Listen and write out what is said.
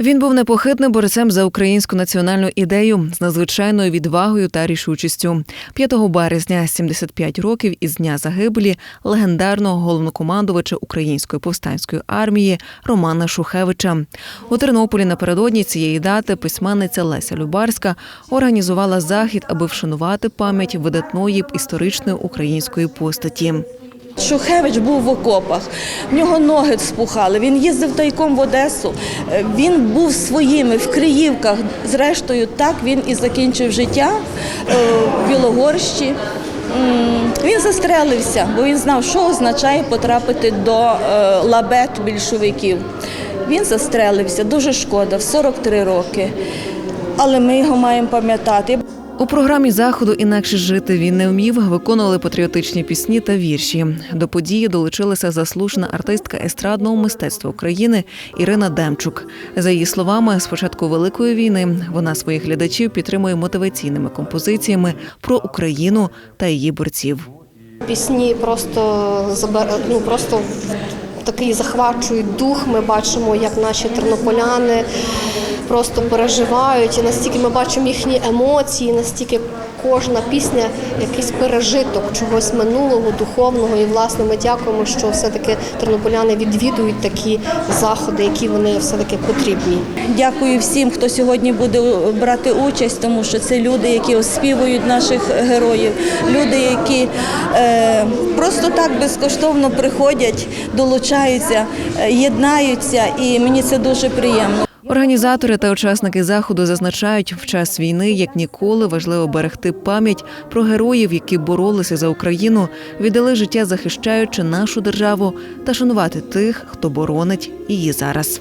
Він був непохитним борцем за українську національну ідею з надзвичайною відвагою та рішучістю. 5 березня, 75 років із дня загибелі легендарного головнокомандувача української повстанської армії Романа Шухевича. У Тернополі напередодні цієї дати письменниця Леся Любарська організувала захід, аби вшанувати пам'ять видатної історичної української постаті. Шухевич був в окопах, в нього ноги спухали. Він їздив тайком в Одесу. Е, Він був своїми в Криївках. Зрештою, так він і закінчив життя е, в Білогорщі. Він застрелився, бо він знав, що означає потрапити до е, лабет більшовиків. Він застрелився, дуже шкода, в 43 роки. Але ми його маємо пам'ятати. У програмі заходу інакше жити він не вмів. Виконували патріотичні пісні та вірші. До події долучилася заслужена артистка естрадного мистецтва України Ірина Демчук. За її словами, з початку великої війни вона своїх глядачів підтримує мотиваційними композиціями про Україну та її борців. Пісні просто ну, просто такий захвачують дух. Ми бачимо, як наші тернополяни просто переживають. І настільки ми бачимо їхні емоції, настільки кожна пісня якийсь пережиток чогось минулого, духовного. І власне ми дякуємо, що все-таки тернополяни відвідують такі заходи, які вони все-таки потрібні. Дякую всім, хто сьогодні буде брати участь, тому що це люди, які оспівують наших героїв, люди, які е, просто так безкоштовно приходять, долучаються, е, єднаються, і мені це дуже приємно. Організатори та учасники заходу зазначають, в час війни як ніколи важливо берегти пам'ять про героїв, які боролися за Україну, віддали життя захищаючи нашу державу та шанувати тих, хто боронить її зараз.